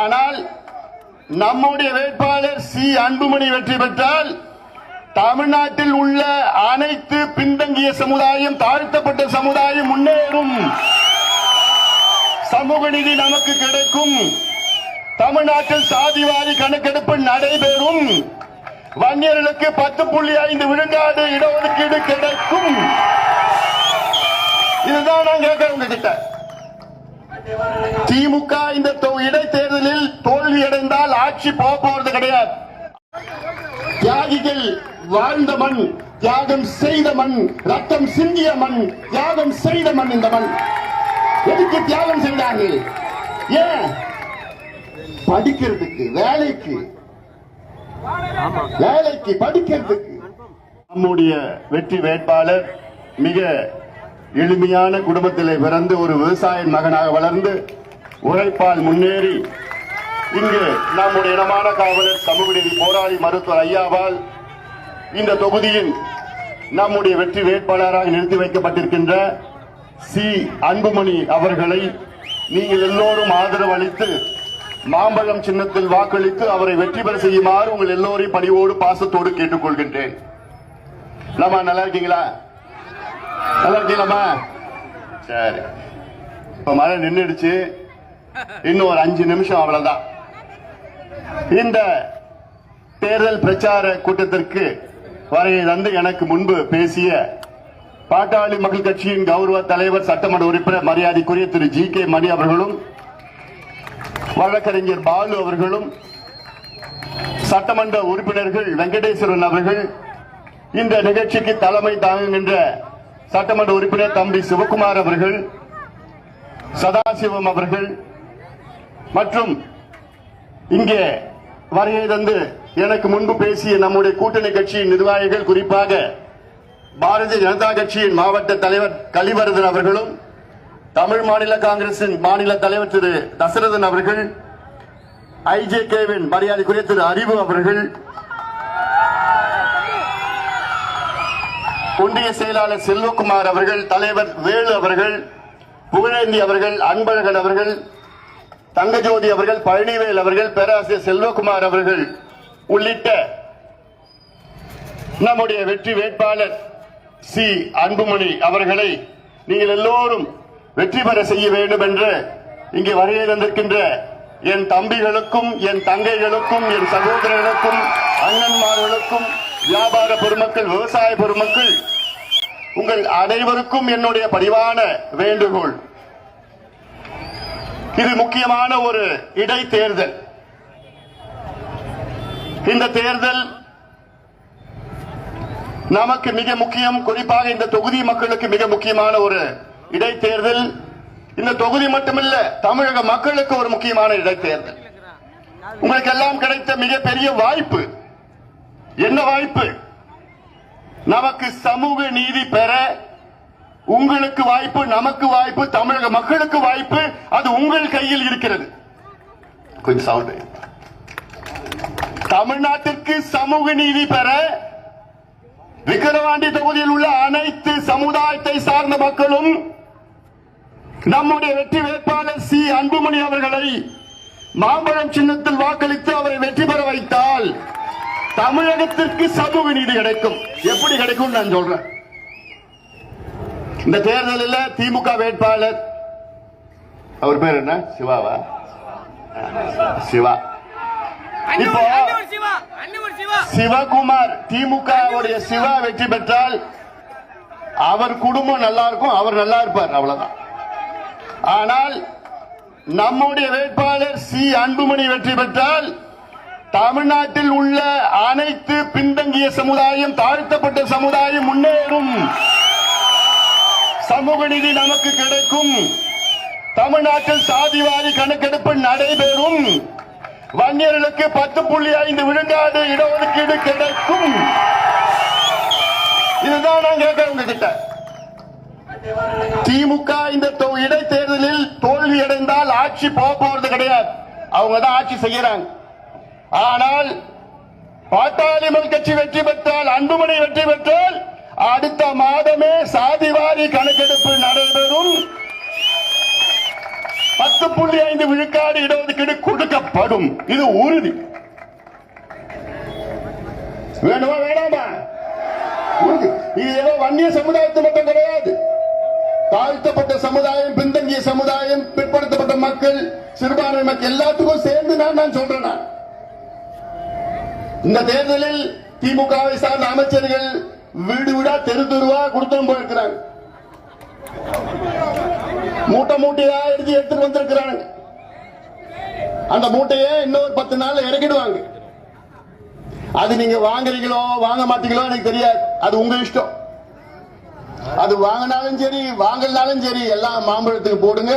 ஆனால் நம்முடைய வேட்பாளர் சி அன்புமணி வெற்றி பெற்றால் தமிழ்நாட்டில் உள்ள அனைத்து பின்தங்கிய சமுதாயம் தாழ்த்தப்பட்ட சமுதாயம் முன்னேறும். சமூக நீதி நமக்கு கிடைக்கும். தமிழ்நாட்டில் சாதிவாரி கணக்கெடுப்பு நடைபெறும். வன்னியர்களுக்கு பத்து புள்ளி ஐந்து விழுக்காடு இடஒதுக்கீடு கிடைக்கும். இதுதான் நான் கேட்கிறேன் உங்ககிட்ட. திமுக இந்த தொ- இடைத்தேர்தலில் தோல்வி அடைந்தால் ஆட்சி போக போறது கிடையாது. தியாகிகள் வாழ்ந்த மண் தியாகம் செய்த மண் ரத்தம் சிந்திய மண் தியாகம் செய்த மண் இந்த மண். எதுக்கு தியாகம் செய்தாங்க? ஏன்? படிக்கிறதுக்கு வேலைக்கு. வேலைக்கு படிக்கிறதுக்கு. நம்முடைய வெற்றி வேட்பாளர் மிக எளிமையான குடும்பத்திலே பிறந்து ஒரு விவசாய மகனாக வளர்ந்து உழைப்பால் முன்னேறி இங்கு நம்முடைய இனமான காவலர் சமூக நீதி போராளி மருத்துவர் ஐயாவால் இந்த தொகுதியின் நம்முடைய வெற்றி வேட்பாளராக நிறுத்தி வைக்கப்பட்டிருக்கின்ற சி. அன்புமணி அவர்களை நீங்கள் எல்லோரும் ஆதரவு அளித்து மாம்பழம் சின்னத்தில் வாக்களித்து அவரை வெற்றி பெற செய்யுமாறு உங்கள் எல்லோரையும் பணிவோடு பாசத்தோடு கேட்டுக்கொள்கின்றேன். நம்ம நல்லா இருக்கீங்களா? நல்லா இருக்கீங்களாம்மா? சரி. இப்ப மழை நின்றுடுச்சு இன்னும் ஒரு அஞ்சு நிமிஷம் அவ்வளவுதான். இந்த தேர்தல் பிரச்சார கூட்டத்திற்கு வரையை தந்து எனக்கு முன்பு பேசிய பாட்டாளி மக்கள் கட்சியின் கௌரவ தலைவர் சட்டமன்ற உறுப்பினர் மரியாதைக்குரிய திரு ஜி கே மணி அவர்களும் வழக்கறிஞர் பாலு அவர்களும் சட்டமன்ற உறுப்பினர்கள் வெங்கடேஸ்வரன் அவர்கள் இந்த நிகழ்ச்சிக்கு தலைமை தாங்குகின்ற சட்டமன்ற உறுப்பினர் தம்பி சிவகுமார் அவர்கள் சதாசிவம் அவர்கள் மற்றும் இங்கே வருகை தந்து எனக்கு முன்பு பேசிய நம்முடைய கூட்டணி கட்சியின் நிர்வாகிகள் குறிப்பாக பாரதிய ஜனதா கட்சியின் மாவட்ட தலைவர் கலிவரதன் அவர்களும் தமிழ் மாநில காங்கிரசின் மாநில தலைவர் திரு தசரதன் அவர்கள் ஐஜேகேவின் மரியாதைக்குரிய திரு அறிவு அவர்கள் ஒன்றிய செயலாளர் செல்வகுமார் அவர்கள் தலைவர் வேலு அவர்கள் புகழேந்தி அவர்கள் அன்பழகன் அவர்கள் தங்கஜோதி அவர்கள் பழனிவேல் அவர்கள் பேராசிரியர் செல்வகுமார் அவர்கள் உள்ளிட்ட நம்முடைய வெற்றி வேட்பாளர் சி. அன்புமணி அவர்களை நீங்கள் எல்லோரும் வெற்றி பெற செய்ய வேண்டும் என்று இங்கே வருகை தந்திருக்கின்ற என் தம்பிகளுக்கும் என் தங்கைகளுக்கும் என் சகோதரர்களுக்கும் அண்ணன்மார்களுக்கும் வியாபார பெருமக்கள் விவசாய பெருமக்கள் உங்கள் அனைவருக்கும் என்னுடைய பரிவான வேண்டுகோள். இது முக்கியமான ஒரு இடைத்தேர்தல். இந்த தேர்தல் நமக்கு மிக முக்கியம். குறிப்பாக இந்த தொகுதி மக்களுக்கு மிக முக்கியமான ஒரு இடைத்தேர்தல். இந்த தொகுதி மட்டுமல்ல தமிழக மக்களுக்கு ஒரு முக்கியமான இடைத்தேர்தல். உங்களுக்கு எல்லாம் கிடைத்த மிகப்பெரிய வாய்ப்பு என்ன வாய்ப்பு? நமக்கு சமூக நீதி பெற உங்களுக்கு வாய்ப்பு நமக்கு வாய்ப்பு தமிழக மக்களுக்கு வாய்ப்பு அது உங்கள் கையில் இருக்கிறது. கொஞ்சம் சவுண்ட் தமிழ்நாட்டிற்கு சமூக நீதி பெற விக்கிரவாண்டி தொகுதியில் உள்ள அனைத்து சமுதாயத்தை சார்ந்த மக்களும் நம்முடைய வெற்றி வேட்பாளர் சி. அன்புமணி அவர்களை மாம்பழம் சின்னத்தில் வாக்களித்து அவரை வெற்றி பெற வைத்தால் தமிழகத்திற்கு சமூக நீதி கிடைக்கும். எப்படி கிடைக்கும் நான் சொல்றேன். இந்த தேர்தலில் திமுக வேட்பாளர் அவர் பேர் என்ன? சிவாவா? சிவா. இப்போ சிவகுமார் திமுக உடைய சிவா வெற்றி பெற்றால் அவர் குடும்பம் நல்லா இருக்கும் அவர் நல்லா இருப்பார் அவ்வளவுதான். ஆனால் நம்முடைய வேட்பாளர் சி. அன்புமணி வெற்றி பெற்றால் தமிழ்நாட்டில் உள்ள அனைத்து பின்தங்கிய சமுதாயம் தாழ்த்தப்பட்ட சமுதாயம் முன்னேறும். சமூக நீதி நமக்கு கிடைக்கும். தமிழ்நாட்டில் சாதிவாரி கணக்கெடுப்பு நடைபெறும். வன்னியர்களுக்கு பத்து புள்ளி ஐந்து விழுக்காடு இடஒதுக்கீடு கிடைக்கும். இதுதான் நான் கேட்கிறேன் உங்ககிட்ட. திமுக இந்த தொ- இடைத்தேர்தலில் தோல்வி அடைந்தால் ஆட்சி போக போறது கிடையாது. அவங்க தான் ஆட்சி செய்யறாங்க. ஆனால் பாட்டாளி மக்கள் கட்சி வெற்றி பெற்றால் அன்புமணி வெற்றி பெற்றால் அடுத்த மாதமே சாதிவாரி கணக்கெடுப்பு நடைபெறும். பத்து புள்ளி ஐந்து விழுக்காடு இடஒதுக்கீடு கொடுக்கப்படும். இது உறுதி. வேணுமா வேணாமா? உறுதி. இது ஏதோ வன்னிய சமுதாயத்து மட்டும் கிடையாது. தாழ்த்தப்பட்ட சமுதாயம் பின்தங்கிய சமுதாயம் பிற்படுத்தப்பட்ட மக்கள் சிறுபான்மை மக்கள் எல்லாத்துக்கும் சேர்ந்து நான் நான் சொல்றேன் நான். இந்த தேர்தலில் திமுகவை சார்ந்த அமைச்சர்கள் வீடு வீடா தெரு தெருவா கொடுத்தும் போயிருக்கிறாங்க. மூட்டை மூட்டையா எடுத்து எடுத்துட்டு வந்திருக்கிறாங்க அந்த மூட்டையை இன்னொரு பத்து நாள்ல இறக்கிடுவாங்க. அது நீங்க வாங்குறீங்களோ வாங்க மாட்டீங்களோ எனக்கு தெரியாது. அது உங்க இஷ்டம். அது வாங்கினாலும் சரி வாங்கினாலும் சரி எல்லாம் மாம்பழத்துக்கு போடுங்க.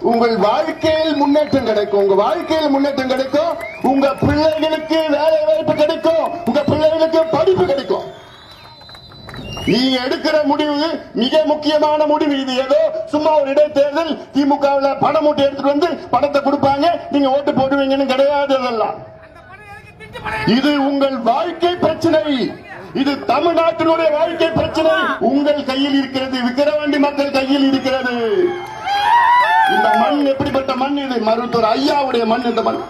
உங்கள் வாழ்க்கையில் முன்னேற்றம் கிடைக்கும். உங்க வாழ்க்கையில் முன்னேற்றம் கிடைக்கும். உங்க பிள்ளைகளுக்கு வேலை வாய்ப்பு கிடைக்கும். உங்க பிள்ளைகளுக்கு படிப்பு கிடைக்கும். நீங்க எடுக்கிற முடிவு மிக முக்கியமான முடிவு இது. ஏதோ சும்மா ஒரு இடைத்தேர்தல் திமுகவுல பணம் மூட்டை எடுத்துட்டு வந்து பணத்தை கொடுப்பாங்க. நீங்க ஓட்டு போடுவீங்கன்னு கிடையாது அதெல்லாம். இது உங்கள் வாழ்க்கை பிரச்சனை. இது தமிழ்நாட்டினுடைய வாழ்க்கை பிரச்சனை. உங்கள் கையில் இருக்கிறது விக்கிரவாண்டி மக்கள் கையில் இருக்கிறது. இந்த மண் எப்படிப்பட்ட மண் இது? மருத்துவர் ஐயாவுடைய மண் இந்த மண்.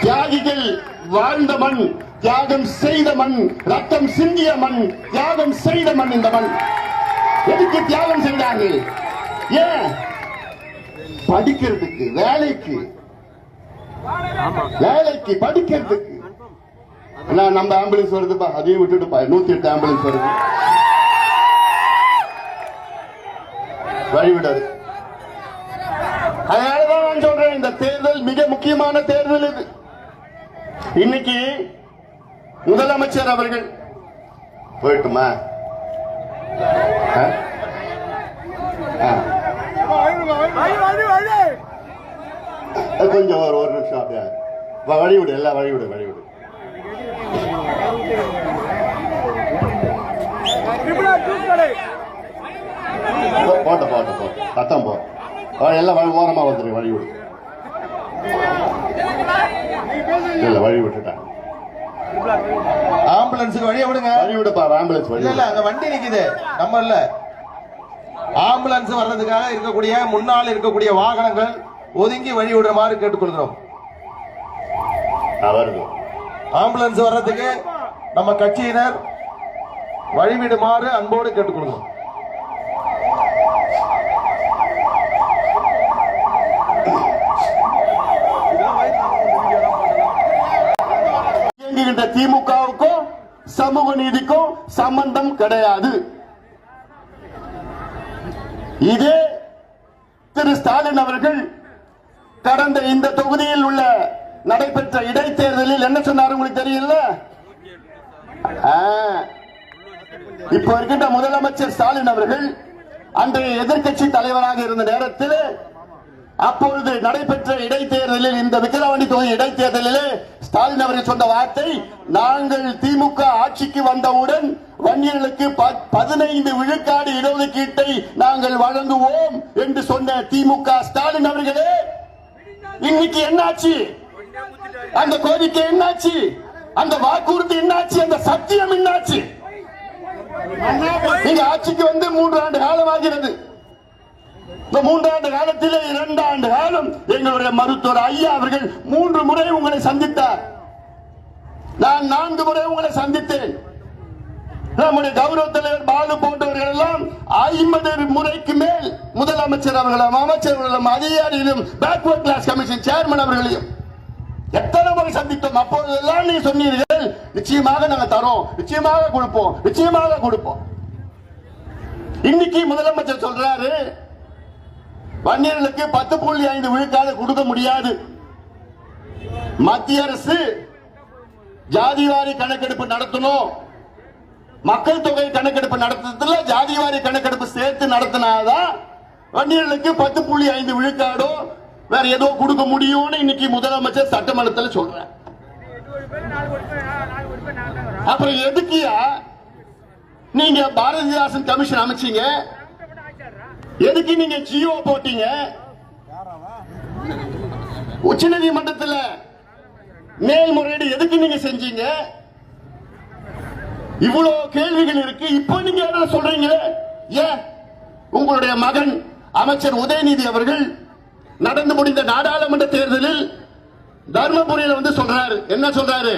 தியாகிகள் வாழ்ந்த மண் தியாகம் செய்த மண் ரத்தம் சிந்திய மண் தியாகம் செய்த மண் இந்த மண். எதுக்கு தியாகம் செய்தாங்க ஏன்? படிக்கிறதுக்கு வேலைக்கு. வேலைக்கு படிக்கிறதுக்கு. நான் நம்ம ஆம்புலன்ஸ் வருதுப்பா. அதையும் விட்டுட்டுப்பா. நூத்தி எட்டு ஆம்புலன்ஸ் வருது. வழிவிடாது அதனாலதான் நான் சொல்றேன் இந்த தேர்தல் மிக முக்கியமான தேர்தல் இது. இன்னைக்கு முதலமைச்சர் அவர்கள் போயிட்டுமா? ஆ? ஆ. கொஞ்சம் ஒரு ஒரு நிமிஷம் அப்படியே. வழிவிடு எல்லாம் வழி விடு வழி போட்ட போட்ட போ சத்தம் போ. எல்லாம் வழி ஓரமா வந்துரு வழி விடு. இல்ல வழி விட்டுட்டேன். ஆம்புலன்ஸுக்கு வழியை விடுங்க. வழி விடுப்பா ஆம்புலன்ஸ் வழி இல்ல. அங்க வண்டி நிக்குது. நம்ம இல்ல. ஆம்புலன்ஸ் வர்றதுக்காக இருக்கக்கூடிய முன்னால் இருக்கக்கூடிய வாகனங்கள் ஒதுங்கி வழி விடுறமாறு கேட்டுக்கொள்கிறோம். ஆ, வருது ஆம்புலன்ஸ் வர்றதுக்கு நம்ம கட்சியினர் வழிவிடுமாறு அன்போடு கேட்டுக்கொள்கிறோம். திமுகவுக்கும் சமூக நீதிக்கும் சம்பந்தம் கிடையாது. இதே திரு ஸ்டாலின் அவர்கள் கடந்த இந்த தொகுதியில் உள்ள நடைபெற்ற இடைத்தேர்தலில் என்ன சொன்னார் உங்களுக்கு தெரியல? இப்ப இருக்கின்ற முதலமைச்சர் ஸ்டாலின் அவர்கள் அன்றைய எதிர்க்கட்சி தலைவராக இருந்த நேரத்தில் அப்பொழுது நடைபெற்ற இடைத்தேர்தலில் இந்த விக்கிரவாண்டி தொகுதி இடைத்தேர்தலிலே ஸ்டாலின் அவர்கள் சொன்ன வார்த்தை நாங்கள் திமுக ஆட்சிக்கு வந்தவுடன் வன்னியர்களுக்கு பதினைந்து விழுக்காடு இடஒதுக்கீட்டை நாங்கள் வழங்குவோம் என்று சொன்ன திமுக ஸ்டாலின் அவர்களே இன்னைக்கு என்னாச்சு? அந்த கோரிக்கை என்னாச்சு? அந்த வாக்குறுதி என்னாச்சு? அந்த சத்தியம் என்னாச்சு? நீங்க ஆட்சிக்கு வந்து மூன்று ஆண்டு காலம் ஆகிறது இந்த மூன்றாண்டு காலத்திலே இரண்டு ஆண்டு காலம் எங்களுடைய மருத்துவர் ஐயா அவர்கள் மூன்று முறை உங்களை சந்தித்தார். நான் நான்கு முறை உங்களை சந்தித்தேன். நம்முடைய கௌரவ தலைவர் பாலு போன்றவர்கள் எல்லாம் ஐம்பது முறைக்கு மேல் முதலமைச்சர் அவர்களும் அமைச்சர்களும் அதிகாரிகளும் பேக்வர்ட் கிளாஸ் கமிஷன் சேர்மன் அவர்களையும் எத்தனை முறை சந்தித்தோம். அப்போதெல்லாம் நீ சொன்னீர்கள் நிச்சயமாக நாங்க தரோம் நிச்சயமாக கொடுப்போம் நிச்சயமாக கொடுப்போம். இன்னைக்கு முதலமைச்சர் சொல்றாரு வன்னியர்களுக்கு பத்து புள்ளி ஐந்து விழுக்காடு கொடுக்க முடியாது. மத்திய அரசு ஜாதிவாரி கணக்கெடுப்பு நடத்தணும். மக்கள் தொகை கணக்கெடுப்பு நடத்துறதுல ஜாதிவாரி கணக்கெடுப்பு சேர்த்து நடத்தினாதான் வன்னியர்களுக்கு பத்து புள்ளி ஐந்து விழுக்காடோ வேற ஏதோ கொடுக்க முடியும்னு இன்னைக்கு முதலமைச்சர் சட்டமன்றத்தில் சொல்றேன் அப்புறம் எதுக்கியா நீங்க பாரதிதாசன் கமிஷன் அமைச்சீங்க. எதுக்கு நீங்க ஜியோ போட்டீங்க? உச்ச நீதிமன்றத்தில் மேல்முறையீடு எதுக்கு நீங்க செஞ்சீங்க? இவ்வளவு கேள்விகள் இருக்கு. இப்போ நீங்க என்ன சொல்றீங்க? ஏன்? உங்களுடைய மகன் அமைச்சர் உதயநிதி அவர்கள் நடந்து முடிந்த நாடாளுமன்ற தேர்தலில் தர்மபுரியில வந்து சொல்றாரு. என்ன சொல்றாரு?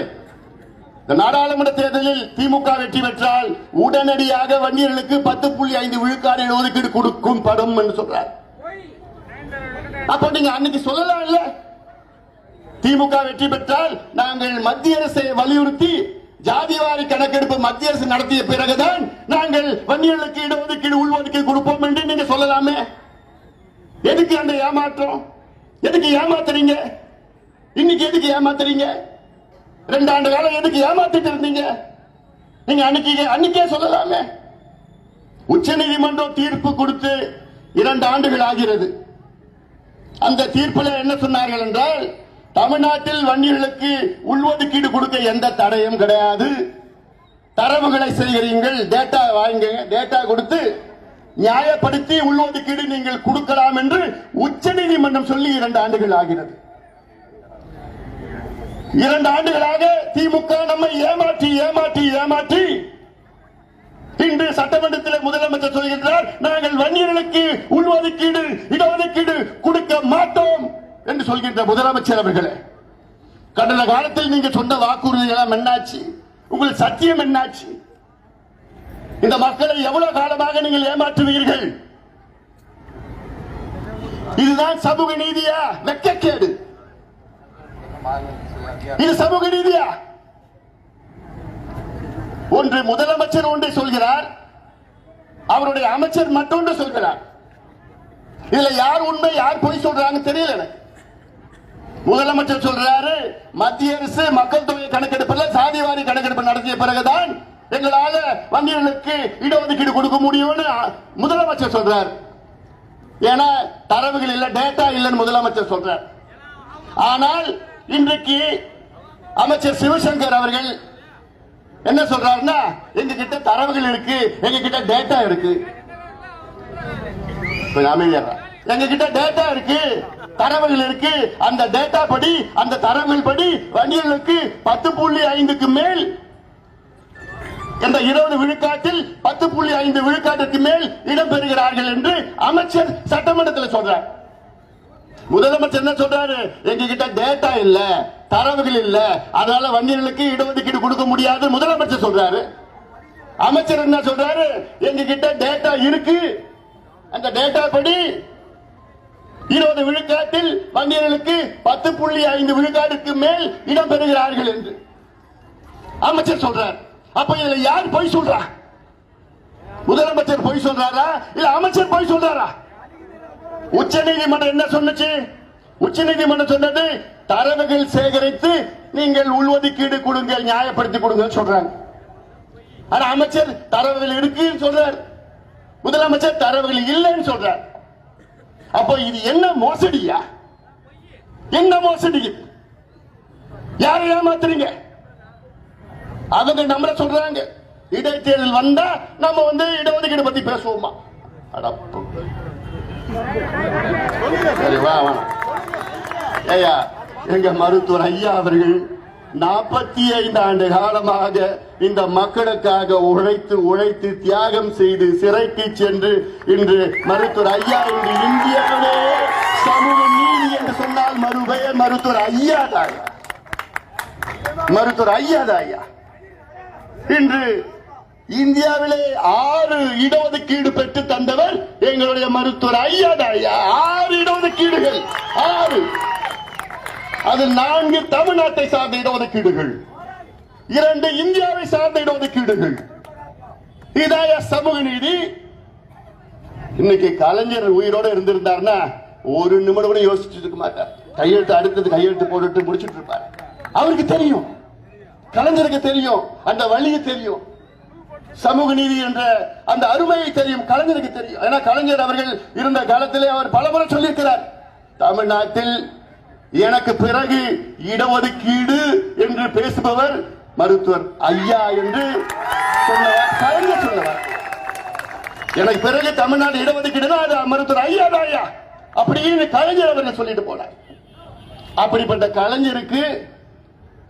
நாடாளுமன்ற தேர்தலில் திமுக வெற்றி பெற்றால் உடனடியாக வன்னியர்களுக்கு பத்து புள்ளி ஐந்து விழுக்காடு ஒதுக்கீடு கொடுக்கும் படும் என்று சொல்றார். அப்ப நீங்க அன்னைக்கு சொல்லலாம் இல்ல? திமுக வெற்றி பெற்றால் நாங்கள் மத்திய அரசை வலியுறுத்தி ஜாதிவாரி கணக்கெடுப்பு மத்திய அரசு நடத்திய பிறகுதான் நாங்கள் வன்னியர்களுக்கு இடஒதுக்கீடு உள்ஒதுக்கீடு கொடுப்போம் என்று நீங்க சொல்லலாமே? எதுக்கு அந்த ஏமாற்றம்? எதுக்கு ஏமாத்துறீங்க? இன்னைக்கு எதுக்கு ஏமாத்துறீங்க? ரெண்டு ஆண்டு காலம் எதுக்கு ஏமாத்திட்டு இருந்தீங்க? நீங்க அன்னைக்கு அன்னைக்கே சொல்லலாமே. உச்ச நீதிமன்றம் தீர்ப்பு கொடுத்து இரண்டு ஆண்டுகள் ஆகிறது. அந்த தீர்ப்பில் என்ன சொன்னார்கள் என்றால் தமிழ்நாட்டில் வன்னியர்களுக்கு உள்ஒதுக்கீடு கொடுக்க எந்த தடையும் கிடையாது. தரவுகளை செய்கிறீர்கள் டேட்டா வாங்க டேட்டா கொடுத்து நியாயப்படுத்தி உள்ஒதுக்கீடு நீங்கள் கொடுக்கலாம் என்று உச்சநீதிமன்றம் சொல்லி இரண்டு ஆண்டுகள் ஆகிறது. இரண்டு ஆண்டுகளாக திமுக நம்மை ஏமாற்றி ஏமாற்றி ஏமாற்றி இன்று சட்டமன்றத்தில் முதலமைச்சர் சொல்கின்றார் நாங்கள் வன்னியர்களுக்கு உள்ஒதுக்கீடு இடஒதுக்கீடு கொடுக்க மாட்டோம் என்று சொல்கின்ற முதலமைச்சர் அவர்களே. கடந்த காலத்தில் நீங்க சொன்ன வாக்குறுதிகள் என்னாச்சு? உங்கள் சத்தியம் என்னாச்சு? இந்த மக்களை எவ்வளவு காலமாக நீங்கள் ஏமாற்றுவீர்கள்? இதுதான் சமூக நீதியா? வெக்கக்கேடு. இது சமூக ரீதியா ஒன்று முதலமைச்சர் ஒன்றை சொல்கிறார். அவருடைய அமைச்சர் மற்றொன்று சொல்கிறார். இதுல யார் உண்மை யார் பொய் சொல்றாங்க தெரியல எனக்கு. முதலமைச்சர் சொல்றாரு மத்திய அரசு மக்கள் தொகை கணக்கெடுப்பில் சாதிவாரி கணக்கெடுப்பு நடத்திய பிறகுதான் எங்களால வங்கிகளுக்கு இடஒதுக்கீடு கொடுக்க முடியும்னு முதலமைச்சர் சொல்றார். ஏன்னா தரவுகள் இல்ல டேட்டா இல்லைன்னு முதலமைச்சர் சொல்றார். ஆனால் இன்றைக்கு அமைச்சர் சிவசங்கர் அவர்கள் என்ன சொல்றாருன்னா எங்க கிட்ட தரவுகள் இருக்கு எங்க கிட்ட டேட்டா இருக்கு எங்க கிட்ட டேட்டா இருக்கு தரவுகள் இருக்கு அந்த டேட்டா படி அந்த தரவுகள் படி வண்டிகளுக்கு பத்து புள்ளி ஐந்துக்கு மேல் என்ற இருபது விழுக்காட்டில் பத்து புள்ளி ஐந்து விழுக்காட்டுக்கு மேல் இடம்பெறுகிறார்கள் என்று அமைச்சர் சட்டமன்றத்தில் சொல்றார். முதலமைச்சர் என்ன சொல்றாரு? எங்க கிட்ட டேட்டா இல்ல தரவுகள் இல்ல. அதனால வண்டிகளுக்கு இடஒதுக்கீடு கொடுக்க முடியாது முதலமைச்சர் சொல்றாரு. அமைச்சர் என்ன சொல்றாரு? எங்க கிட்ட டேட்டா இருக்கு. அந்த டேட்டா படி இருபது விழுக்காட்டில் வண்டியர்களுக்கு பத்து புள்ளி ஐந்து விழுக்காட்டுக்கு மேல் இடம் பெறுகிறார்கள் என்று அமைச்சர் சொல்றார். அப்ப இதுல யார் பொய் சொல்றா? முதலமைச்சர் பொய் சொல்றாரா? இல்ல அமைச்சர் பொய் சொல்றாரா? உச்ச நீதிமன்றம் என்ன சொன்னுச்சு? உச்ச நீதிமன்றம் சொன்னது தரவுகள் சேகரித்து நீங்கள் உள்ஒதுக்கீடு கொடுங்க நியாயப்படுத்தி கொடுங்க சொல்றாங்க. ஆனா அமைச்சர் தரவுகள் இருக்குன்னு சொல்றார். முதலமைச்சர் தரவுகள் இல்லைன்னு சொல்றார். அப்போ இது என்ன மோசடியா? என்ன மோசடி? இது? யாரை ஏமாத்துறீங்க? அவங்க நம்மள சொல்றாங்க. இடைத்தேர்தல் வந்தா நம்ம வந்து இடஒதுக்கீடு பத்தி பேசுவோமா? அடப்பு. சரி வா ஐயா எங்க மருத்துவர் ஐயா அவர்கள் நாற்பத்தி ஐந்து ஆண்டு காலமாக இந்த மக்களுக்காக உழைத்து உழைத்து தியாகம் செய்து சிறைக்கு சென்று இன்று மருத்துவர் ஐயா இன்று இந்தியாவிலே சமூக நீதி என்று சொன்னால் மறுபெயர் மருத்துவர் ஐயா தாயா மருத்துவர் ஐயா தாயா இன்று இந்தியாவிலே ஆறு இடஒதுக்கீடு பெற்று தந்தவர் எங்களுடைய மருத்துவர் ஐயா ஐயா. ஆறு இடஒதுக்கீடுகள். ஆறு. அது நான்கு தமிழ்நாட்டை சார்ந்த இடஒதுக்கீடுகள். இரண்டு இந்தியாவை சார்ந்த இடஒதுக்கீடுகள். இதாய சமூக நீதி. இன்னைக்கு கலைஞர் உயிரோட இருந்திருந்தார்னா ஒரு நிமிடம் கூட யோசிச்சுட்டு இருக்க மாட்டார். கையெழுத்து அடுத்தது கையெழுத்து போட்டுட்டு முடிச்சிட்டு இருப்பார். அவருக்கு தெரியும். கலைஞருக்கு தெரியும். அந்த வழியை தெரியும். சமூக நீதி என்ற அந்த அருமையை தெரியும் கலைஞருக்கு தெரியும். ஏன்னா கலைஞர் அவர்கள் இருந்த காலத்திலே அவர் பலமுறை சொல்லியிருக்கிறார் தமிழ்நாட்டில் எனக்கு பிறகு இடஒதுக்கீடு என்று பேசுபவர் மருத்துவர் ஐயா என்று சொன்னவர் கலைஞர் சொன்னவர் எனக்கு பிறகு தமிழ்நாடு இடஒதுக்கீடுனா அது மருத்துவர் ஐயா தான் ஐயா. அப்படின்னு கலைஞர் அவர்கள் சொல்லிட்டு போனார். அப்படிப்பட்ட கலைஞருக்கு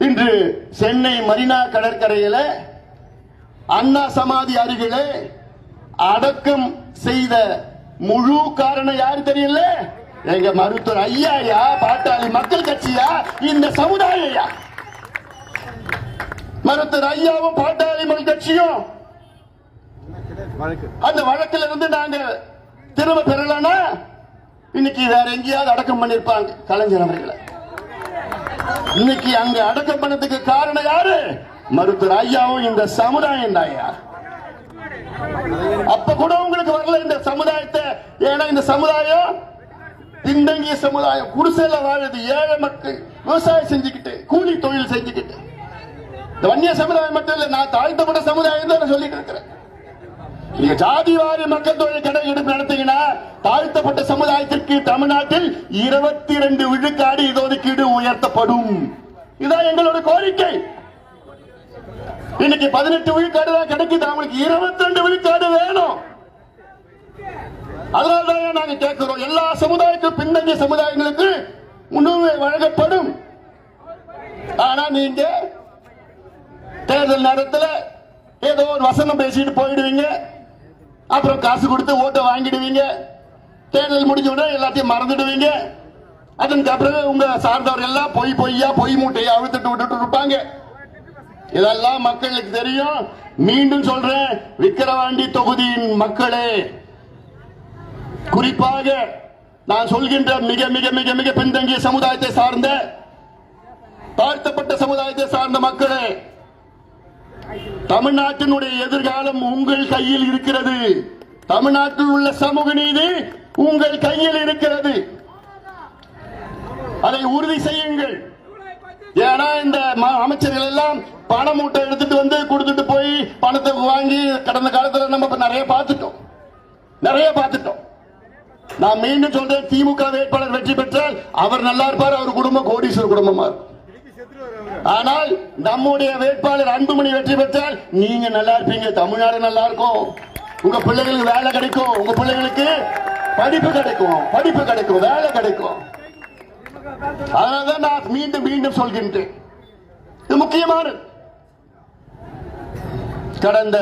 இன்று சென்னை மரினா கடற்கரையில் அண்ணா சமாதி அருகிலே அடக்கம் செய்த முழு காரணம் யாரு தெரியல எங்க மருத்துவர் ஐயாயா பாட்டாளி மக்கள் கட்சியா? இந்த சமுதாயா மருத்துவர் ஐயாவும் பாட்டாளி மக்கள் கட்சியும். அந்த வழக்கில் இருந்து நாங்க திரும்ப பெறலன்னா இன்னைக்கு வேற எங்கேயாவது அடக்கம் பண்ணிருப்பாங்க. கலைஞர் அவர்களை. இன்னைக்கு அங்க அடக்கம் பண்ணதுக்கு காரணம் யாரு? மருத்துவர் ஐயாவும் இந்த சமுதாயம் தாயா அப்ப கூட உங்களுக்கு வரல இந்த சமுதாயத்தை? ஏன்னா இந்த சமுதாயம் பின்தங்கிய சமுதாயம். குடிசையில வாழுது ஏழை மக்கள் விவசாயம் செஞ்சுக்கிட்டு கூலி தொழில் செஞ்சுக்கிட்டு. இந்த வன்னிய சமுதாயம் மட்டும் இல்ல நான் தாழ்த்தப்பட்ட சமுதாயம் தான் நான் சொல்லிட்டு இருக்கிறேன். நீங்க ஜாதி வாரி மக்கள் கடை கணக்கெடுப்பு நடத்தீங்கன்னா தாழ்த்தப்பட்ட சமுதாயத்திற்கு தமிழ்நாட்டில் இருபத்தி ரெண்டு விழுக்காடு இடஒதுக்கீடு உயர்த்தப்படும். இதான் எங்களோட கோரிக்கை. இன்னைக்கு பதினெட்டு விழுக்காடு தான் கிடைக்குது. அவங்களுக்கு இருபத்தி ரெண்டு விழுக்காடு வேணும். அதனால்தான் நாங்க கேட்கிறோம் எல்லா சமுதாயத்துக்கும் பின்தங்கிய சமுதாயங்களுக்கு உணவு வழங்கப்படும். ஆனா நீங்க தேர்தல் நேரத்தில் ஏதோ ஒரு வசனம் பேசிட்டு போயிடுவீங்க. அப்புறம் காசு கொடுத்து ஓட்டை வாங்கிடுவீங்க. தேர்தல் முடிஞ்ச உடனே எல்லாத்தையும் மறந்துடுவீங்க. அதற்கு அப்புறம் உங்க சார்ந்தவர் எல்லாம் பொய் பொய்யா பொய் மூட்டையா அழுத்துட்டு விட்டுட்டு இருப்பாங்க. இதெல்லாம் மக்களுக்கு தெரியும். மீண்டும் சொல்றேன் விக்கிரவாண்டி தொகுதியின் மக்களே குறிப்பாக நான் சொல்கின்ற மிக மிக மிக மிக பின்தங்கிய சமுதாயத்தை சார்ந்த தாழ்த்தப்பட்ட சமுதாயத்தை சார்ந்த மக்களே தமிழ்நாட்டினுடைய எதிர்காலம் உங்கள் கையில் இருக்கிறது. தமிழ்நாட்டில் உள்ள சமூக நீதி உங்கள் கையில் இருக்கிறது. அதை உறுதி செய்யுங்கள். ஏன்னா இந்த அமைச்சர்கள் எல்லாம் பண மூட்டை எடுத்துட்டு வந்து கொடுத்துட்டு போய் பணத்தை வாங்கி கடந்த காலத்துல நம்ம நிறைய பார்த்துட்டோம். நிறைய பார்த்துட்டோம். நான் மீண்டும் சொல்றேன் திமுக வேட்பாளர் வெற்றி பெற்றால் அவர் நல்லா இருப்பார் அவர் குடும்பம் கோடீஸ்வர குடும்பமா ஆனால் நம்முடைய வேட்பாளர் அன்புமணி வெற்றி பெற்றால் நீங்க நல்லா இருப்பீங்க தமிழ்நாடு நல்லா இருக்கும். உங்க பிள்ளைகளுக்கு வேலை கிடைக்கும் உங்க பிள்ளைகளுக்கு படிப்பு கிடைக்கும் படிப்பு கிடைக்கும் வேலை கிடைக்கும். அதனாலதான் நான் மீண்டும் மீண்டும் சொல்கின்றேன். இது முக்கியமானது. கடந்த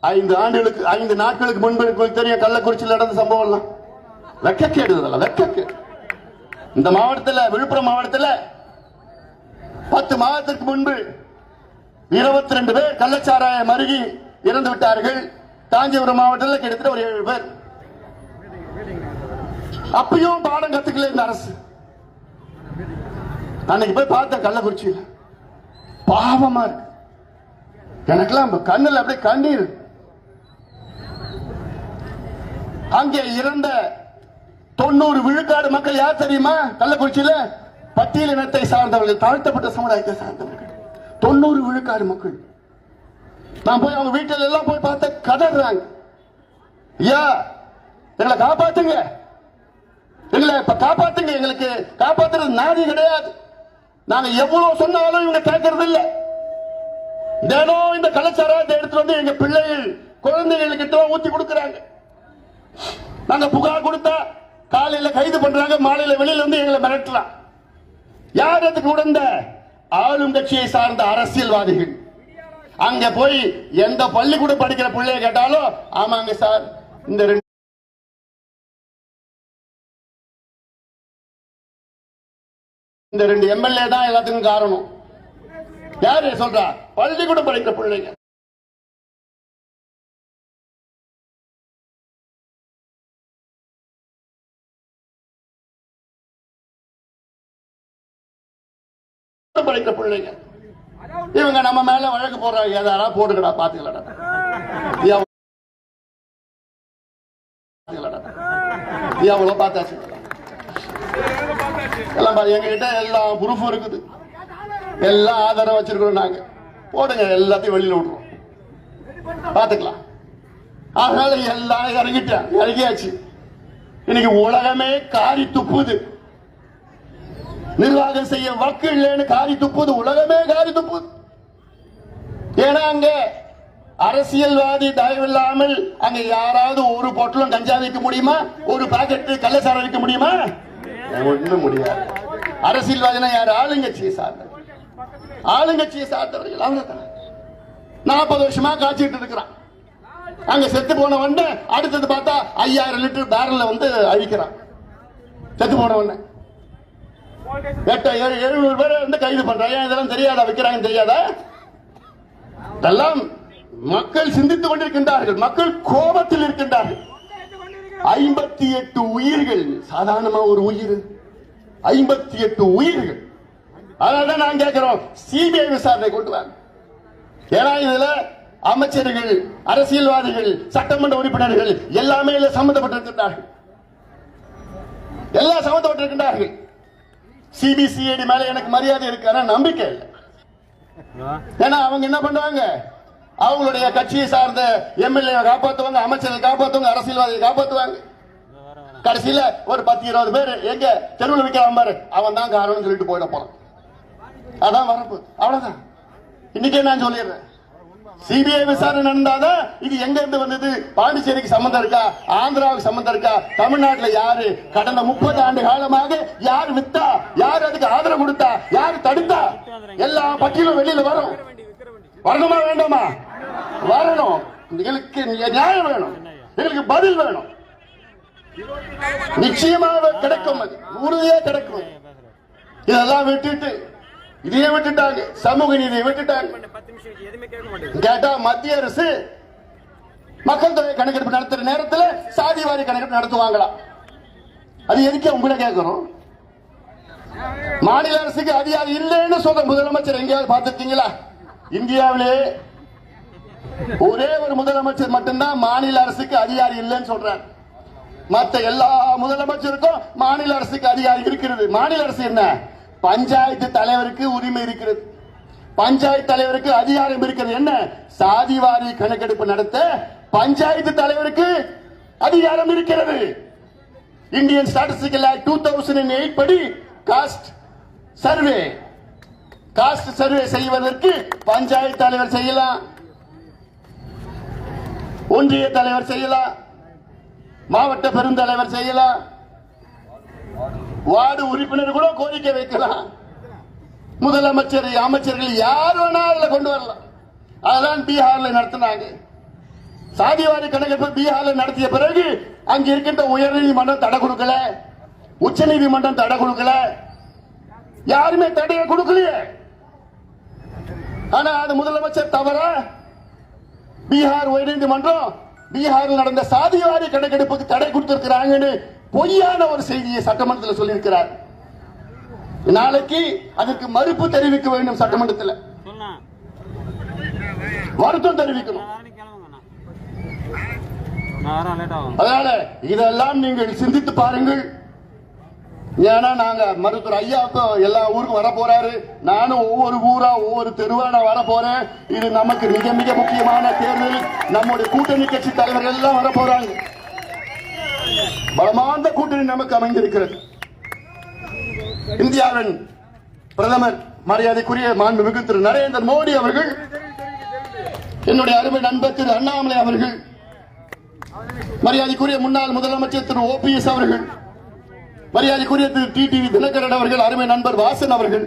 ஐந்து ஆண்டுகளுக்கு ஐந்து நாட்களுக்கு முன்பு உங்களுக்கு தெரியும் கள்ளக்குறிச்சியில் நடந்த சம்பவம்லாம். வெக்கக்கேடு இதெல்லாம் வெக்கக்கேடு. இந்த மாவட்டத்தில் விழுப்புரம் மாவட்டத்தில் பத்து மாதத்திற்கு முன்பு இருபத்தி ரெண்டு பேர் கள்ளச்சாராயம் அருகி இறந்து விட்டார்கள். காஞ்சிபுரம் மாவட்டத்தில் கிட்டத்தட்ட ஒரு ஏழு பேர். அப்பயும் பாடம் கத்துக்கல இந்த அரசு. அன்னைக்கு போய் பார்த்தேன் கள்ளக்குறிச்சியில். பாவமா இருக்கு. எனக்கெல்லாம் கண்ணில் அப்படியே கண்ணீர். அங்கே இறந்த தொண்ணூறு விழுக்காடு மக்கள் யார் தெரியுமா? கள்ளக்குறிச்சியில பட்டியல் இனத்தை சார்ந்தவர்கள் தாழ்த்தப்பட்ட சமுதாயத்தை சார்ந்தவர்கள். தொண்ணூறு விழுக்காடு மக்கள். நான் போய் அவங்க வீட்டில் எல்லாம் போய் பார்த்த கதறாங்க. ஐயா எங்களை காப்பாத்துங்க. எங்களை இப்ப காப்பாத்துங்க. எங்களுக்கு காப்பாத்துறது நாதி கிடையாது. நாங்க எவ்வளவு சொன்னாலும் இவங்க கேட்கறது இல்லை தினம் இந்த கலாச்சாரத்தை எடுத்து வந்து எங்க பிள்ளைகள் குழந்தைகள் கிட்ட ஊத்தி கொடுக்கறாங்க. நாங்க புகார் கொடுத்தா காலையில கைது பண்றாங்க மாலையில வெளியில வந்து எங்களை மிரட்டலாம். யார் அதுக்கு உடந்த? ஆளும் கட்சியை சார்ந்த அரசியல்வாதிகள். அங்க போய் எந்த பள்ளிக்கூடம் படிக்கிற பிள்ளைய கேட்டாலும் ஆமாங்க சார் இந்த ரெண்டு இந்த ரெண்டு எம்எல்ஏ தான் எல்லாத்துக்கும் காரணம். யாரு சொல்றா? பள்ளிக்கூடம் படிக்கிற பிள்ளைங்க. படிக்கிற பிள்ளைங்க. இவங்க நம்ம மேல வழக்கு போடுறாங்க. ஏதாரா போட்டுக்கடா பாத்துக்கலடா எவ்வளவு பார்த்தாச்சு. எல்லாம் பாரு, எங்ககிட்ட எல்லா ப்ரூஃபும் இருக்குது. எல்லாம் ஆதாரம் வச்சிருக்கிறோம் நாங்க. போடுங்க எல்லாத்தையும் வெளியில விடுறோம். பாத்துக்கலாம் அதனால எல்லாம் இறங்கிட்டேன் இறங்கியாச்சு. இன்னைக்கு உலகமே காரி துப்புது. நிர்வாகம் செய்ய வக்கு இல்லைன்னு காரி துப்புது. உலகமே காரி துப்புது. ஏன்னா அங்க அரசியல்வாதி தயவில்லாமல் அங்க யாராவது ஒரு பொட்டலம் கஞ்சா வைக்க முடியுமா? ஒரு பாக்கெட் கள்ளசாரம் வைக்க முடியுமா? ஒண்ணும் முடியாது. அரசியல்வாதினா யார்? ஆளுங்கட்சியை சார்ந்த ஆளுங்கட்சியை சார்ந்தவர்கள் அவங்க நாற்பது வருஷமா காய்ச்சிட்டு இருக்கிறான். அங்க செத்து போன உடனே அடுத்தது பார்த்தா ஐயாயிரம் லிட்டர் பேரல்ல வந்து அழிக்கிறான். செத்து போனவன எட்டு ஏழு எழுநூறு பேர் வந்து கைது பண்றாங்க ஏன் இதெல்லாம் தெரியாதா? வைக்கிறாங்க தெரியாதா? இதெல்லாம் மக்கள் சிந்தித்துக் கொண்டிருக்கின்றார்கள். மக்கள் கோபத்தில் இருக்கின்றார்கள். ஐம்பத்தி எட்டு உயிர்கள் சாதாரணமா ஒரு உயிர். ஐம்பத்தி எட்டு உயிர்கள். அதனாலதான் நான் கேட்கிறோம் சிபிஐ விசாரணை கொண்டு வாங்க ஏன்னா இதுல அமைச்சர்கள் அரசியல்வாதிகள் சட்டமன்ற உறுப்பினர்கள் எல்லாமே இதுல சம்பந்தப்பட்டிருக்கின்றார்கள் எல்லாம் சம்பந்தப்பட்டிருக்கின்றார்கள் சிபிசிஐடி மேல எனக்கு மரியாதை இருக்கு ஆனா நம்பிக்கை இல்லை. ஏன்னா அவங்க என்ன பண்ணுவாங்க அவங்களுடைய கட்சியை சார்ந்த எம்எல்ஏ காப்பாத்துவாங்க அமைச்சரை காப்பாத்துவாங்க அரசியல்வாதியை காப்பாத்துவாங்க. கடைசியில ஒரு பத்து இருபது பேர் எங்க தெருவில் விற்கிறான் பாரு அவன் தான் காரணம் சொல்லிட்டு போயிட போறான். அதான் வரப்பு. அவ்வளவுதான். இன்னைக்கே நான் சொல்லிடுறேன். சிபிஐ விசாரணை நடந்தாதான் இது எங்க இருந்து வந்தது? பாண்டிச்சேரிக்கு சம்பந்தம் இருக்கா? ஆந்திராவுக்கு சம்பந்தம் இருக்கா? தமிழ்நாட்டுல யாரு? கடந்த முப்பது ஆண்டு காலமாக யார் வித்தா? யார் அதுக்கு ஆதரவு கொடுத்தா? யார் தடுத்தா? எல்லா பட்டியலும் வெளியில வரும். வரணுமா வேண்டாமா? வரணும். எங்களுக்கு நியாயம் வேணும். எங்களுக்கு பதில் வேணும். நிச்சயமாக கிடைக்கும் அது. கிடைக்கும். இதெல்லாம் விட்டுட்டு இதையே விட்டுட்டாங்க. சமூக நீதியை விட்டுட்டாங்க. கேட்டா மத்திய அரசு மக்கள் தொகை கணக்கெடுப்பு நடத்துற நேரத்துல சாதி வாரி கணக்கெடுப்பு நடத்துவாங்களா? அது எதுக்கு உங்களை கேட்கிறோம் மாநில அரசுக்கு அதிகாரம் இல்லைன்னு சொல்ற முதலமைச்சர் எங்கேயாவது பார்த்திருக்கீங்களா? இந்தியாவிலே ஒரே ஒரு முதலமைச்சர் மட்டும்தான் மாநில அரசுக்கு அதிகாரி இல்லைன்னு சொல்றார். மத்த எல்லா முதலமைச்சருக்கும் மாநில அரசுக்கு அதிகாரம் இருக்கிறது. மாநில அரசு என்ன? பஞ்சாயத்து தலைவருக்கு உரிமை இருக்கிறது. பஞ்சாயத்து தலைவருக்கு அதிகாரம் இருக்கிறது. என்ன? சாதிவாரி கணக்கெடுப்பு நடத்த பஞ்சாயத்து தலைவருக்கு அதிகாரம் இருக்கிறது. Indian statistical act two thousand eight படி காஸ்ட் சர்வே. காஸ்ட் சர்வே செய்வதற்கு பஞ்சாயத்து தலைவர் செய்யலாம். ஒன்றிய தலைவர் செய்யலாம். மாவட்ட பெருந்தலைவர் செய்யலாம். வார்டு உறுப்பினர் கூட கோரிக்கை வைக்கலாம். முதலமைச்சர் அமைச்சர்கள் யார் வேணா அதுல கொண்டு வரலாம். அதெல்லாம் பீகார்ல நடத்தினாங்க. சாதிவாரி கணக்கெடுப்பு பீகார்ல நடத்திய பிறகு அங்க இருக்கின்ற உயர்நீதிமன்றம் தடை கொடுக்கல. உச்ச நீதிமன்றம் தடை கொடுக்கல. யாருமே தடையை கொடுக்கலையே. ஆனா அது முதலமைச்சர் தவற. பீகார் உயர்நீதிமன்றம் பீகாரில் நடந்த சாதிவாரி கணக்கெடுப்புக்கு தடை கொடுத்திருக்கிறாங்கன்னு பொய்யான ஒரு செய்தியை சட்டமன்றத்தில் சொல்லியிருக்கிறார். நாளைக்கு அதற்கு மறுப்பு தெரிவிக்க வேண்டும் சட்டமன்றத்தில். வருத்தம் தெரிவிக்கணும். அதனால இதெல்லாம் நீங்கள் சிந்தித்து பாருங்கள். ஏன்னா நாங்க மருத்துவர் ஐயாவுக்கு எல்லா ஊருக்கும் வர போறாரு. நானும் ஒவ்வொரு ஊரா ஒவ்வொரு தெருவா நான் வர போறேன். இது நமக்கு மிக மிக முக்கியமான தேர்தல். நம்முடைய கூட்டணி கட்சி தலைவர்கள் எல்லாம் வர போறாங்க. பலமார்ந்த கூட்டணி நமக்கு அமைந்திருக்கிறது. இந்தியாவின் பிரதமர் மரியாதைக்குரிய மாண்புமிகு திரு நரேந்திர மோடி அவர்கள் என்னுடைய அருமை நண்பர் திரு அண்ணாமலை அவர்கள் மரியாதைக்குரிய முன்னாள் முதலமைச்சர் திரு ஓபிஎஸ் அவர்கள் மரியாதைக்குரிய திரு டி டிவி தினகரன் அவர்கள் அருமை நண்பர் வாசன் அவர்கள்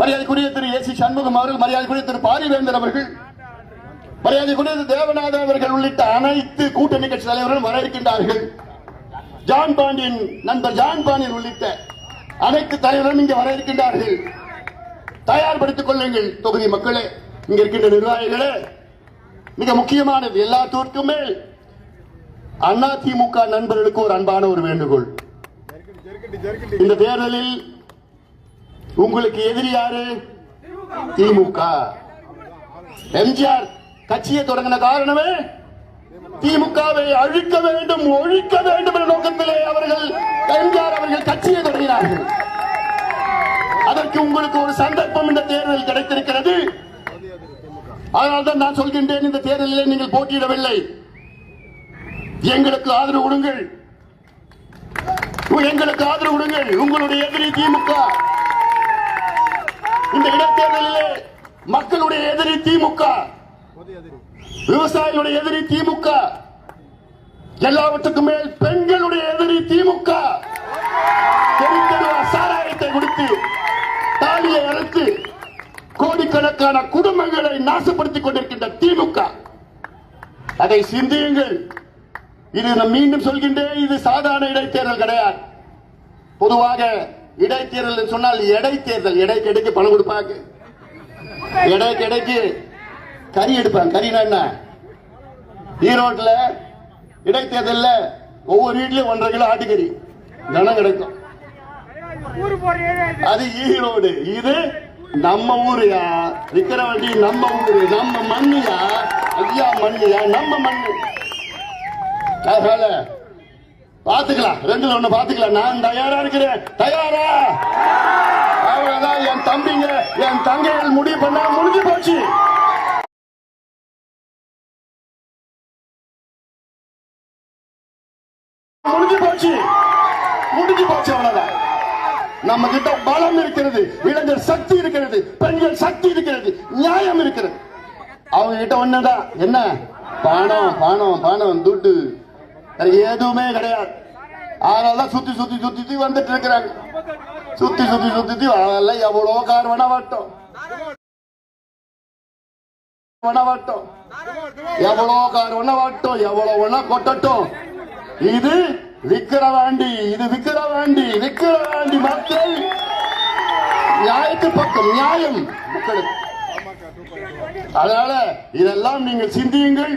மரியாதைக்குரிய திரு ஏ சி சண்முகம் அவர்கள் மரியாதைக்குரிய திரு பாரிவேந்தர் அவர்கள் மரியாதை திரு தேவநாத அவர்கள் உள்ளிட்ட அனைத்து கூட்டணி கட்சி தலைவர்களும் வர இருக்கின்றார்கள். ஜான் பாண்டியன் நண்பர் ஜான் பாண்டியன் உள்ளிட்ட அனைத்து தலைவர்களும் இங்கே வர இருக்கின்றார்கள். தயார்படுத்திக் கொள்ளுங்கள் தொகுதி மக்களே. இங்க இருக்கின்ற நிர்வாகிகளே மிக முக்கியமானது எல்லாத்திற்கும் அதிமுக அண்ணா திமுக நண்பர்களுக்கு ஒரு அன்பான ஒரு வேண்டுகோள். இந்த தேர்தலில் உங்களுக்கு எதிரி யாரு? திமுக. எம்ஜிஆர். கட்சியை தொடங்கின காரணமே திமுகவை அழிக்க வேண்டும் ஒழிக்க வேண்டும் என்ற நோக்கத்திலே அவர்கள் எம்ஜிஆர் அவர்கள் கட்சியை தொடங்கினார்கள். அதற்கு உங்களுக்கு ஒரு சந்தர்ப்பம் இந்த தேர்தலில் கிடைத்திருக்கிறது. அதனால்தான் நான் சொல்கின்றேன் இந்த தேர்தலில் நீங்கள் போட்டியிடவில்லை. எங்களுக்கு ஆதரவு கொடுங்கள். எங்களுக்கு ஆதரவு கொடுங்கள். உங்களுடைய எதிரி திமுக. இந்த இடைத்தேர்தலிலே மக்களுடைய எதிரி திமுக. விவசாயிகளுடைய எதிரி. திமுக. எல்லாவற்றுக்கும் மேல் பெண்களுடைய எதிரி திமுக. சாராயத்தை கொடுத்து தாலியை அழைத்து கோடிக்கணக்கான குடும்பங்களை நாசப்படுத்திக் கொண்டிருக்கின்ற திமுக. அதை சிந்தியுங்கள். இது நான் மீண்டும் சொல்கின்றேன் இது சாதாரண இடைத்தேர்தல் கிடையாது. பொதுவாக இடைத்தேர்தல் சொன்னால் இடைத்தேர்தல். தேர்தல் எடை கிடைக்கு பணம் கொடுப்பாங்க. எடை கிடைக்கு. கறி எடுப்பாங்க கறினா என்ன? ஈரோட்டில் இடைத்தேர்தலில் ஒவ்வொரு வீட்லயும் ஒன்றரை கிலோ ஆட்டுக்கறி. தினம் கிடைக்கும். அது ஈரோடு இது நம்ம ஊருயா? விக்கிரவாண்டி நம்ம ஊரு. நம்ம மண்ணுயா? ஐயா மண்ணுயா? நம்ம மண்ணு. அதனால பாத்துக்கலாம் ரெண்டுல ஒண்ணு பாத்துக்கலாம் நான் தயாரா இருக்கிறேன். தயாரா? அவ்வளவுதான். என் தம்பிங்க என் தங்கைகள் முடிவு பண்ணா முடிஞ்சு போச்சு. முடிஞ்சு முடிஞ்சு போச்சு அவ்வளவுதான் நம்ம கிட்ட பலம் இருக்கிறது இளைஞர் சக்தி இருக்கிறது பெண்கள் சக்தி இருக்கிறது நியாயம் இருக்கிறது. அவங்க கிட்ட ஒண்ணுதான் என்ன? பணம் பணம் பணம் துட்டு. எதுவுமே கிடையாது. அதனாலதான் சுத்தி சுத்தி சுத்தி வந்துட்டு இருக்கிறாங்க. சுத்தி சுத்தி சுத்தி அதெல்லாம் எவ்வளவு கார் வேணா வரட்டும் எவ்வளவு கார் வேணா வரட்டும் எவ்வளவு வேணா கொட்டட்டும். இது விக்கிரவாண்டி இது விக்கிரவாண்டி விக்கிரவாண்டி மக்கள். நியாயத்து பக்கம் நியாயம். மக்களுக்கு அதனால இதெல்லாம் நீங்கள் சிந்தியுங்கள்.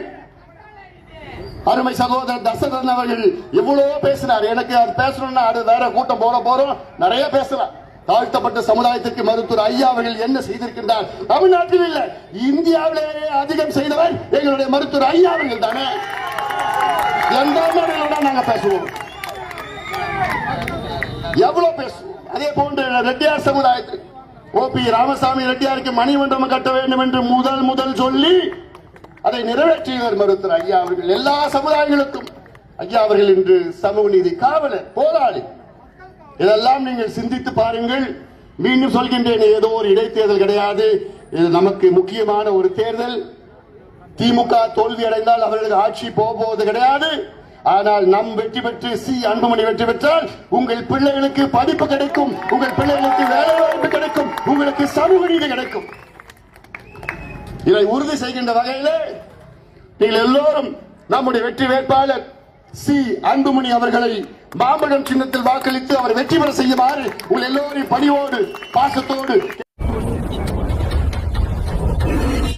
அருமை சகோதரர் தசரன் அவர்கள் எவ்வளவோ பேசினார். எனக்கு அது பேசணும்னா அது வேற கூட்டம் போட போறோம். நிறைய பேசலாம். தாழ்த்தப்பட்ட சமுதாயத்திற்கு மருத்துவர் ஐயா அவர்கள் என்ன செய்திருக்கின்றார்? தமிழ்நாட்டில் இல்ல இந்தியாவிலேயே அதிகம் செய்தவர் எங்களுடைய மருத்துவர் ஐயா அவர்கள் தானே. எந்த மேடையில நாங்க பேசுவோம்? எவ்வளவு பேசுவோம் அதே போன்று ரெட்டியார் சமுதாயத்தில் ஓபி ராமசாமி ரெட்டியாருக்கு மணிமண்டபம் கட்ட வேண்டும் என்று முதல் முதல் சொல்லி அதை நிறைவேற்றியவர் மருத்துவர் ஐயா அவர்கள். எல்லா சமுதாயங்களுக்கும். ஐயா அவர்கள் இன்று சமூக நீதி காவலர் போராளி. இதெல்லாம் நீங்கள் சிந்தித்து பாருங்கள். மீண்டும் சொல்கின்றேன் ஏதோ ஒரு இடைத்தேர்தல் கிடையாது. இது நமக்கு முக்கியமான ஒரு தேர்தல். திமுக தோல்வி அடைந்தால் அவர்களுக்கு ஆட்சி போவது கிடையாது. ஆனால் நம் வெற்றி பெற்று சி அன்புமணி வெற்றி பெற்றால் உங்கள் பிள்ளைகளுக்கு படிப்பு கிடைக்கும் உங்கள் பிள்ளைகளுக்கு வேலை வாய்ப்பு கிடைக்கும் உங்களுக்கு சமூக நீதி கிடைக்கும். இதை உறுதி செய்கின்ற வகையில் நீங்கள் எல்லோரும் நம்முடைய வெற்றி வேட்பாளர் சி அன்புமணி அவர்களை மாம்பழம் சின்னத்தில் வாக்களித்து அவர் வெற்றி பெற செய்யுமாறு உங்கள் எல்லோரையும் பணியோடு பாசத்தோடு